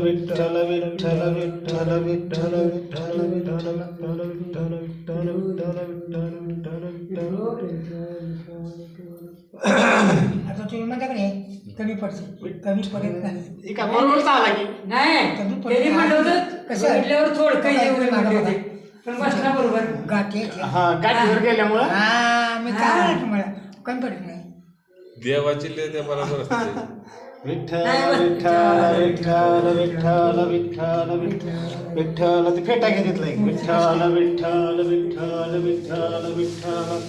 विठ्ठल विठ्ठल विठ्ठल विठ्ठल विठ्ठल विठ्ठल विठ्ठल विठ्ठल विठ्ठल विठ्ठल विठ्ठल विठ्ठल आता तुम्ही म्हणता का नाही कमी पडते कमी पडत नाही एका बरोबर चालला की नाही कमी पडत त्यांनी म्हणलं होतं कसं? बघितल्यावर थोडं काही मागं होते पण बसला बरोबर गाठी हा गाठीवर गेल्यामुळं हा मी काय तुम्हाला कमी पडत नाही देवाची लय त्या बरोबर असते विठ्ठल ते फेटा घेतला एक विठ्ठल विठ्ठल विठ्ठल विठ्ठल विठ्ठल विठ्ठल